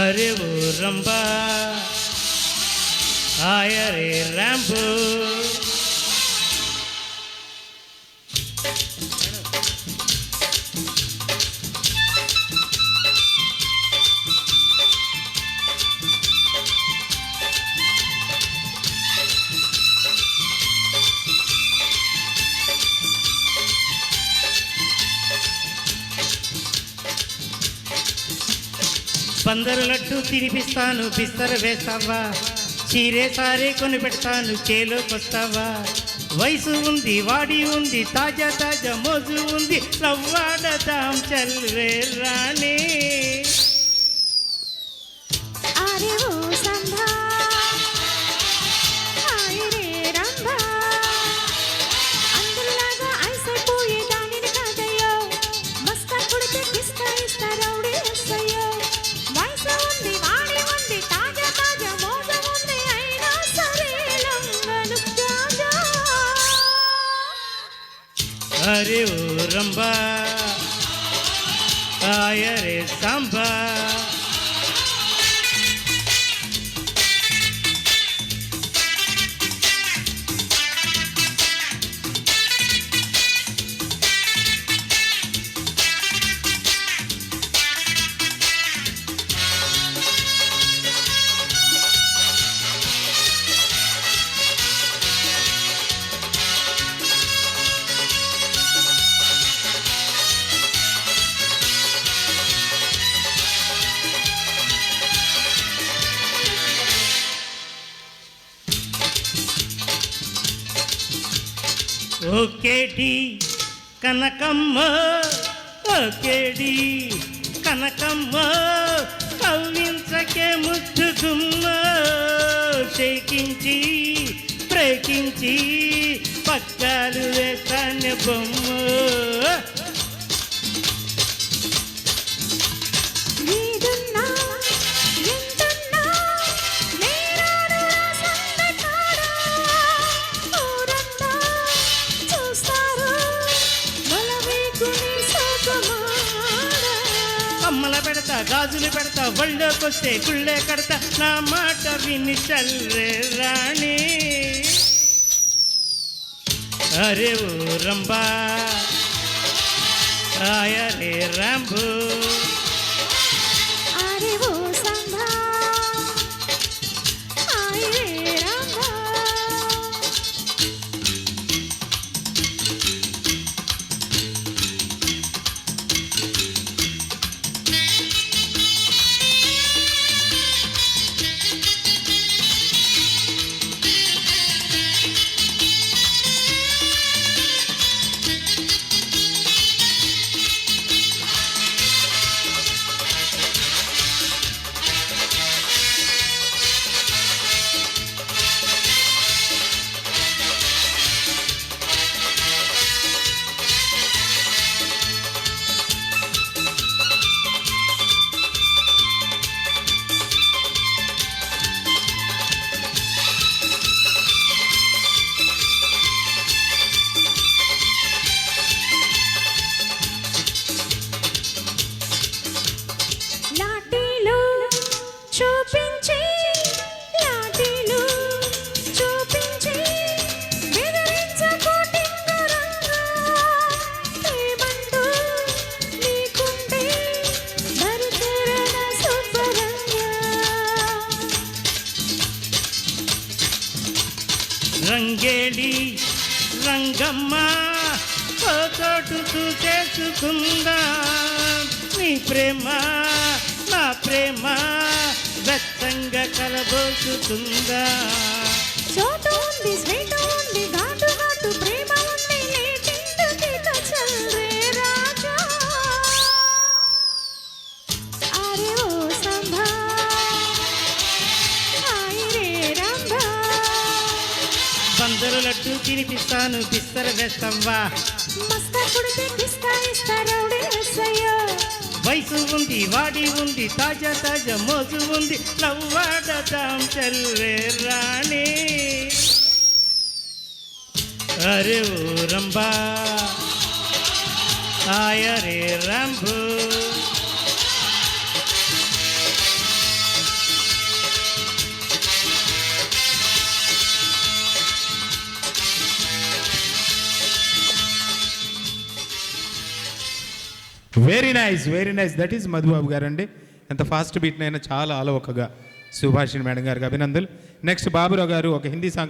అరే ఓ రంబా ఆయరే బందరు లడ్డు తినిపిస్తాను బిస్తర వేస్తావా? చీరే సారే కొని పెడతాను చేలోకొస్తావా వయసు ఉంది వాడి ఉంది తాజా తాజా మోజు ఉంది. రవ్వాడదాం చల్వే రాణి. అరే ఓ రంబా ఆయరే ఓకేడి కనకమ్మ ఓకేడి కనకమ్మ కవ్వించకే ముద్దుగుమ్మ షేకించి ప్రేకించి పక్కలు వేస్తాను బొమ్మ. పెడతా గాజులు పెడతా వస్తే గుళ్ళే కడతా. నా మాట విని చల్లే రాణి. అరే ఓ రంబా ఆయరే రాంబో అరే ఓ రంగేళి రంగమ్మ ఓ చేసుకుందా? నీ ప్రేమ నా ప్రేమ వెచ్చంగా కలబోసుకుందా? చోటు ఉంది స్వీటు ఉంది ఘాటు ఘాటు ప్రేమ ఉంది లేటింటు గీత తినిపిస్తాను వేస్తావా? రౌడీ ఎస్సయ్యో. వయసు ఉంది వాడి ఉంది తాజా తాజా మోజు ఉంది. నవ్వాడదాం చల్వే రాణి. అరే ఓ రంబా ఆయరే రంభు very nice very nice that is Madhubabu గారు అండి ఎంత ఫాస్ట్ బీట్నైనా చాలా అలవకగా సుభాషిణి మేడం గారికి అభినందనలు. నెక్స్ట్ బాబురావు గారు ఒక హిందీ సాంగ్